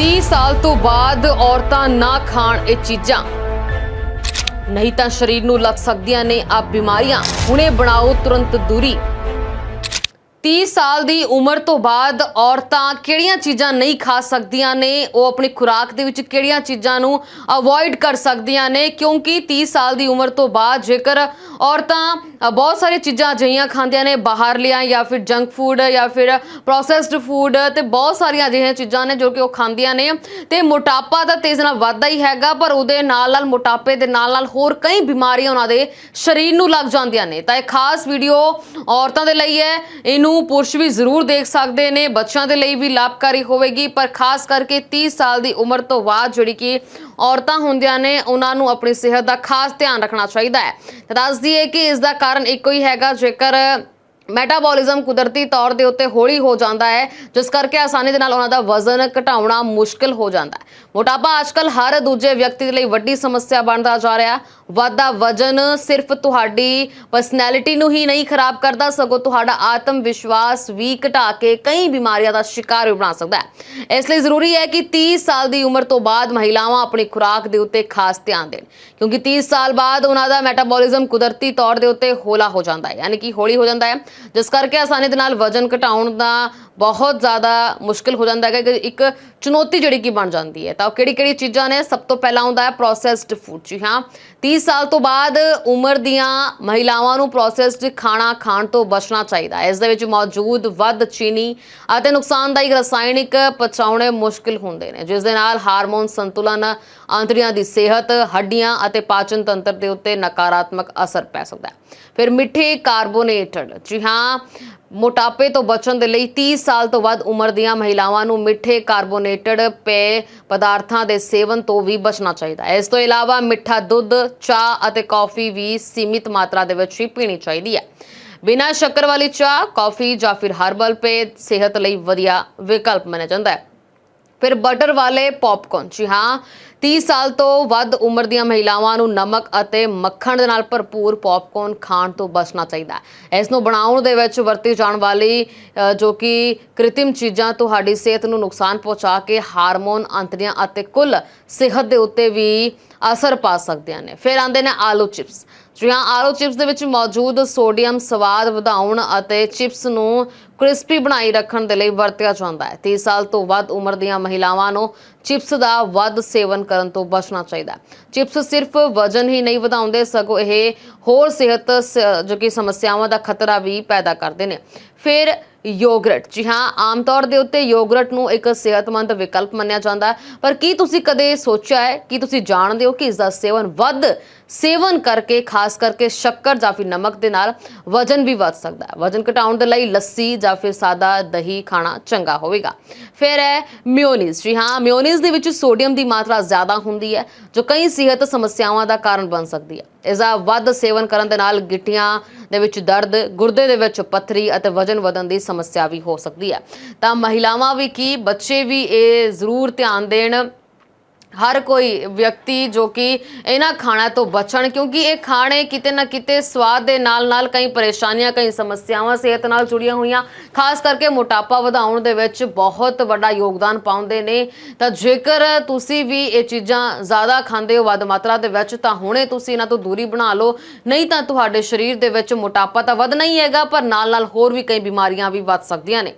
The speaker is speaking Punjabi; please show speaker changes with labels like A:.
A: 30 ਸਾਲ ਤੋਂ ਬਾਅਦ ਔਰਤਾਂ ਨਾ ਖਾਣ ਇਹ ਚੀਜ਼ਾਂ। ਨਹੀਂ ਤਾਂ ਸਰੀਰ ਨੂੰ ਲੱਗ ਸਕਦੀਆਂ ਨੇ ਆ ਬਿਮਾਰੀਆਂ। ਹੁਣੇ ਬਣਾਓ ਤੁਰੰਤ ਦੂਰੀ। 30 ਸਾਲ ਦੀ ਉਮਰ ਤੋਂ ਬਾਅਦ ਔਰਤਾਂ ਕਿਹੜੀਆਂ ਚੀਜ਼ਾਂ ਨਹੀਂ ਖਾ ਸਕਦੀਆਂ ਨੇ? ਉਹ ਆਪਣੀ ਖੁਰਾਕ ਦੇ ਵਿੱਚ ਕਿਹੜੀਆਂ ਚੀਜ਼ਾਂ ਨੂੰ ਅਵੋਇਡ ਕਰ ਸਕਦੀਆਂ ਨੇ? ਕਿਉਂਕਿ 30 ਸਾਲ ਦੀ ਉਮਰ ਤੋਂ ਬਾਅਦ ਜੇਕਰ ਔਰਤਾਂ ਬਹੁਤ ਸਾਰੀਆਂ ਚੀਜ਼ਾਂ ਅਜਿਹੀਆਂ ਖਾਂਦੀਆਂ ਨੇ, ਬਾਹਰ ਲਿਆ ਜਾਂ ਫਿਰ ਜੰਕ ਫੂਡ ਜਾਂ ਫਿਰ ਪ੍ਰੋਸੈਸਡ ਫੂਡ ਤੇ ਬਹੁਤ ਸਾਰੀਆਂ ਅਜਿਹੀਆਂ ਚੀਜ਼ਾਂ ਨੇ ਜੋ ਕਿ ਉਹ ਖਾਂਦੀਆਂ ਨੇ। ਤੇ ਮੋਟਾਪਾ ਤਾਂ ਤੇਜ਼ ਨਾਲ ਵੱਧਦਾ ਹੀ ਹੈਗਾ, ਪਰ ਉਹਦੇ ਨਾਲ ਨਾਲ ਮੋਟਾਪੇ ਦੇ ਨਾਲ ਨਾਲ ਹੋਰ ਕਈ ਬਿਮਾਰੀਆਂ ਉਹਨਾਂ ਦੇ ਸਰੀਰ ਨੂੰ ਲੱਗ ਜਾਂਦੀਆਂ ਨੇ। ਤਾਂ ਇਹ ਖਾਸ ਵੀਡੀਓ ਔਰਤਾਂ ਦੇ ਲਈ ਹੈ। ਇਹਨੂੰ ਪੁਰਸ਼ ਵੀ ਜ਼ਰੂਰ ਦੇਖ ਸਕਦੇ ਨੇ। ਬੱਚਿਆਂ ਦੇ ਲਈ ਵੀ ਲਾਭਕਾਰੀ ਹੋਵੇਗੀ, ਪਰ ਖਾਸ ਕਰਕੇ 30 ਸਾਲ ਦੀ ਉਮਰ ਤੋਂ ਬਾਅਦ ਜਿਹੜੀ ਕਿ ਔਰਤਾਂ ਹੁੰਦੀਆਂ ਨੇ, ਉਹਨਾਂ ਨੂੰ ਆਪਣੀ ਸਿਹਤ ਦਾ ਖਾਸ ਧਿਆਨ ਰੱਖਣਾ ਚਾਹੀਦਾ ਹੈ। ਤਾਂ ਦੱਸ ਦਈਏ ਕਿ ਇਸ ਦਾ ਕਾਰਨ ਇੱਕੋ ਹੀ ਹੈਗਾ, ਜੇਕਰ ਮੈਟਾਬੋਲਿਜ਼ਮ ਕੁਦਰਤੀ ਤੌਰ ਦੇ ਉੱਤੇ ਹੌਲੀ ਹੋ ਜਾਂਦਾ ਹੈ, ਜਿਸ ਕਰਕੇ ਆਸਾਨੀ ਦੇ ਨਾਲ ਉਹਨਾਂ ਦਾ ਵਜ਼ਨ ਘਟਾਉਣਾ ਮੁਸ਼ਕਲ ਹੋ ਜਾਂਦਾ ਹੈ। ਮੋਟਾਪਾ ਅੱਜਕੱਲ ਹਰ ਦੂਜੇ ਵਿਅਕਤੀ ਦੇ ਲਈ ਵੱਡੀ ਸਮੱਸਿਆ ਬਣਦਾ ਜਾ ਰਿਹਾ ਹੈ। ਵਾਧਾ ਵਜਨ ਸਿਰਫ ਤੁਹਾਡੀ ਪਰਸਨੈਲਿਟੀ ਨੂੰ ਹੀ ਨਹੀਂ ਖਰਾਬ ਕਰਦਾ, ਸਗੋਂ ਤੁਹਾਡਾ ਆਤਮ ਵਿਸ਼ਵਾਸ ਵੀ ਘਟਾ ਕੇ ਕਈ ਬਿਮਾਰੀਆਂ ਦਾ ਸ਼ਿਕਾਰ ਵੀ ਬਣਾ ਸਕਦਾ ਹੈ। ਇਸ ਲਈ ਜ਼ਰੂਰੀ ਹੈ ਕਿ 30 ਸਾਲ ਦੀ ਉਮਰ ਤੋਂ ਬਾਅਦ ਮਹਿਲਾਵਾਂ ਆਪਣੀ ਖੁਰਾਕ ਦੇ ਉੱਤੇ ਖਾਸ ਧਿਆਨ ਦੇਣ, ਕਿਉਂਕਿ 30 ਸਾਲ ਬਾਅਦ ਉਹਨਾਂ ਦਾ ਮੈਟਾਬੋਲਿਜ਼ਮ ਕੁਦਰਤੀ ਤੌਰ ਦੇ ਉੱਤੇ ਹੌਲਾ ਹੋ ਜਾਂਦਾ ਹੈ, ਯਾਨੀ ਕਿ ਹੌਲੀ ਹੋ ਜਾਂਦਾ ਹੈ। ਜਿਸ ਕਰਕੇ ਆਸਾਨੀ ਦੇ ਨਾਲ ਵਜਨ ਘਟਾਉਣ ਦਾ ਬਹੁਤ ਜ਼ਿਆਦਾ ਮੁਸ਼ਕਿਲ ਹੋ ਜਾਂਦਾ ਹੈ ਕਿ ਇੱਕ ਚੁਣੌਤੀ ਜਿਹੜੀ ਕਿ ਬਣ ਜਾਂਦੀ ਹੈ। ਤਾਂ ਉਹ ਕਿਹੜੀ ਕਿਹੜੀ ਚੀਜ਼ਾਂ ਨੇ? ਸਭ ਤੋਂ ਪਹਿਲਾਂ ਆਉਂਦਾ ਹੈ ਪ੍ਰੋਸੈਸਡ ਫੂਡ ਜੀ, ਹਾਂ। 30 ਸਾਲ ਤੋਂ ਬਾਅਦ ਉਮਰ ਦੀਆਂ ਮਹਿਲਾਵਾਂ ਨੂੰ ਪ੍ਰੋਸੈਸਡ ਖਾਣਾ ਖਾਣ ਤੋਂ ਬਚਣਾ ਚਾਹੀਦਾ ਹੈ। ਇਸ ਦੇ ਵਿੱਚ ਮੌਜੂਦ ਵੱਧ ਚੀਨੀ ਅਤੇ ਨੁਕਸਾਨਦਾਇਕ ਰਸਾਇਣਿਕ ਪਚਾਉਣੇ ਮੁਸ਼ਕਿਲ ਹੁੰਦੇ ਨੇ। ਜਿਸ ਦੇ ਨਾਲ ਹਾਰਮੋਨ ਸੰਤੁਲਨ ਆਂਤੜੀਆਂ ਦੀ ਸਿਹਤ, ਹੱਡੀਆਂ ਅਤੇ ਪਾਚਨ ਤੰਤਰ ਦੇ ਉੱਤੇ ਨਕਾਰਾਤਮਕ ਅਸਰ ਪੈ ਸਕਦਾ ਹੈ। ਫਿਰ ਮਿੱਠੇ ਕਾਰਬੋਨੇਟਡ, ਜੀ ਹਾਂ। ਮੋਟਾਪੇ ਤੋਂ ਬਚਣ ਦੇ ਲਈ 30 ਸਾਲ ਤੋਂ ਵੱਧ ਉਮਰ ਦੀਆਂ ਮਹਿਲਾਵਾਂ ਨੂੰ ਮਿੱਠੇ ਕਾਰਬੋਨੇਟਡ ਪੇय ਪਦਾਰਥਾਂ ਦੇ ਸੇਵਨ ਤੋਂ ਵੀ ਬਚਣਾ ਚਾਹੀਦਾ ਹੈ। ਇਸ ਤੋਂ ਇਲਾਵਾ ਮਿੱਠਾ ਦੁੱਧ, ਚਾਹ ਅਤੇ ਕੌਫੀ ਵੀ ਸੀਮਿਤ ਮਾਤਰਾ ਦੇ ਵਿੱਚ ਹੀ ਪੀਣੀ ਚਾਹੀਦੀ ਹੈ। ਬਿਨਾਂ ਸ਼ੱਕਰ ਵਾਲੀ ਚਾਹ, ਕੌਫੀ ਜਾਂ ਫਿਰ ਹਰਬਲ ਪੇय ਸਿਹਤ ਲਈ ਵਧੀਆ ਵਿਕਲਪ ਮੰਨਿਆ ਜਾਂਦਾ ਹੈ। ਫਿਰ ਬਟਰ ਵਾਲੇ ਪੌਪਕੌਰਨ ਜੀ ਹਾਂ 30 ਸਾਲ ਤੋਂ ਵੱਧ ਉਮਰ ਦੀਆਂ ਮਹਿਲਾਵਾਂ ਨੂੰ ਨਮਕ ਅਤੇ ਮੱਖਣ ਦੇ ਨਾਲ ਭਰਪੂਰ ਪੌਪਕੌਰਨ ਖਾਣ ਤੋਂ ਬਚਣਾ ਚਾਹੀਦਾ ਹੈ। ਇਸ ਨੂੰ ਬਣਾਉਣ ਦੇ ਵਿੱਚ ਵਰਤੀ ਜਾਣ ਵਾਲੀ ਜੋ ਕਿ ਕ੍ਰਿਤਿਮ ਚੀਜ਼ਾਂ ਤੁਹਾਡੀ ਸਿਹਤ ਨੂੰ ਨੁਕਸਾਨ ਪਹੁੰਚਾ ਕੇ ਹਾਰਮੋਨ, ਅੰਤਰੀਆਂ ਅਤੇ ਕੁੱਲ ਸਿਹਤ ਦੇ ਉੱਤੇ ਵੀ ਅਸਰ ਪਾ ਸਕਦੀਆਂ ਨੇ। ਫਿਰ ਆਉਂਦੇ ਨੇ ਆਲੂ ਚਿਪਸ। ਜੀ ਹਾਂ, ਆਲੂ ਚਿਪਸ ਦੇ ਵਿੱਚ ਮੌਜੂਦ ਸੋਡੀਅਮ ਸਵਾਦ ਵਧਾਉਣ ਅਤੇ ਚਿਪਸ ਨੂੰ ਕ੍ਰਿਸਪੀ ਬਣਾਈ ਰੱਖਣ ਦੇ ਲਈ ਵਰਤਿਆ ਜਾਂਦਾ ਹੈ। 30 ਸਾਲ ਤੋਂ ਵੱਧ ਉਮਰ ਦੀਆਂ ਮਹਿਲਾਵਾਂ ਨੂੰ ਚਿਪਸ ਦਾ ਵੱਧ ਸੇਵਨ ਕਰਨ ਤੋਂ ਬਚਣਾ ਚਾਹੀਦਾ ਚਿਪਸ ਸਿਰਫ ਵਜਨ ਹੀ ਨਹੀਂ ਵਧਾਉਂਦੇ, ਸਗੋਂ ਇਹ ਹੋਰ ਸਿਹਤ ਸ- ਜੋ ਕਿ ਸਮੱਸਿਆਵਾਂ ਦਾ ਖਤਰਾ ਵੀ ਪੈਦਾ ਕਰਦੇ ਨੇ। ਫਿਰ ਯੋਗਰਟ। ਜੀ ਹਾਂ, ਆਮ ਤੌਰ ਦੇ ਉੱਤੇ ਯੋਗਰਟ ਨੂੰ ਇੱਕ ਸਿਹਤਮੰਦ ਵਿਕਲਪ ਮੰਨਿਆ ਜਾਂਦਾ ਪਰ ਕੀ ਤੁਸੀਂ ਕਦੇ ਸੋਚਿਆ ਹੈ ਕਿ ਤੁਸੀਂ ਜਾਣਦੇ ਹੋ ਕਿ ਇਸ ਦਾ ਸੇਵਨ ਵੱਧ ਸੇਵਨ ਕਰਕੇ, ਖਾਸ ਕਰਕੇ ਸ਼ੱਕਰ ਜਾਂ ਫਿਰ ਨਮਕ ਦੇ ਨਾਲ ਵਜਨ ਵੀ ਵੱਧ ਸਕਦਾ ਹੈ। ਵਜਨ ਘਟਾਉਣ ਦੇ ਲਈ ਲੱਸੀ ਜਾਂ ਫਿਰ ਸਾਦਾ ਦਹੀਂ ਖਾਣਾ ਚੰਗਾ ਹੋਵੇਗਾ। ਫਿਰ ਹੈ ਮਿਓਨੀਜ਼। ਜੀ ਹਾਂ, ਮਿਓਨੀਜ਼ ਦੇ ਵਿੱਚ ਸੋਡੀਅਮ ਦੀ ਮਾਤਰਾ ਜ਼ਿਆਦਾ ਹੁੰਦੀ ਹੈ, ਜੋ ਕਈ ਸਿਹਤ ਸਮੱਸਿਆਵਾਂ ਦਾ ਕਾਰਨ ਬਣ ਸਕਦੀ ਹੈ। ਇਸ ਦਾ ਵੱਧ ਸੇਵਨ ਕਰਨ ਦੇ ਨਾਲ ਗਿੱਟੀਆਂ ਦੇ ਵਿੱਚ ਦਰਦ, ਗੁਰਦੇ ਦੇ ਵਿੱਚ ਪੱਥਰੀ ਅਤੇ ਵਜਨ ਵਧਣ ਦੀ ਸਮੱਸਿਆ ਵੀ ਹੋ ਸਕਦੀ ਹੈ। ਤਾਂ ਮਹਿਲਾਵਾਂ ਵੀ ਕੀ, ਬੱਚੇ ਵੀ ਇਹ ਜ਼ਰੂਰ ਧਿਆਨ ਦੇਣ। ਹਰ ਕੋਈ ਵਿਅਕਤੀ ਜੋ ਕਿ ਇਹਨਾਂ ਖਾਣਾ ਤੋਂ ਬਚਣ, ਕਿਉਂਕਿ ਇਹ ਖਾਣੇ ਕਿਤੇ ਨਾ ਕਿਤੇ ਸਵਾਦ ਦੇ ਨਾਲ ਨਾਲ ਕਈ ਪਰੇਸ਼ਾਨੀਆਂ, ਕਈ ਸਮੱਸਿਆਵਾਂ ਸਿਹਤ ਨਾਲ ਜੁੜੀਆਂ ਹੋਈਆਂ। ਖਾਸ ਕਰਕੇ ਮੋਟਾਪਾ ਵਧਾਉਣ ਦੇ ਵਿੱਚ ਬਹੁਤ ਵੱਡਾ ਯੋਗਦਾਨ ਪਾਉਂਦੇ ਨੇ। ਤਾਂ ਜੇਕਰ ਤੁਸੀਂ ਵੀ ਇਹ ਚੀਜ਼ਾਂ ਜ਼ਿਆਦਾ ਖਾਂਦੇ ਹੋ ਵੱਧ ਮਾਤਰਾ ਦੇ ਵਿੱਚ, ਤਾਂ ਹੁਣੇ ਤੁਸੀਂ ਇਹਨਾਂ ਤੋਂ ਦੂਰੀ ਬਣਾ ਲਓ। ਨਹੀਂ ਤਾਂ ਤੁਹਾਡੇ ਸਰੀਰ ਦੇ ਵਿੱਚ ਮੋਟਾਪਾ ਤਾਂ ਵਧਣਾ ਹੀ ਹੈਗਾ, ਪਰ ਨਾਲ ਨਾਲ ਹੋਰ ਵੀ ਕਈ ਬਿਮਾਰੀਆਂ ਵੀ ਵੱਧ ਸਕਦੀਆਂ ਨੇ।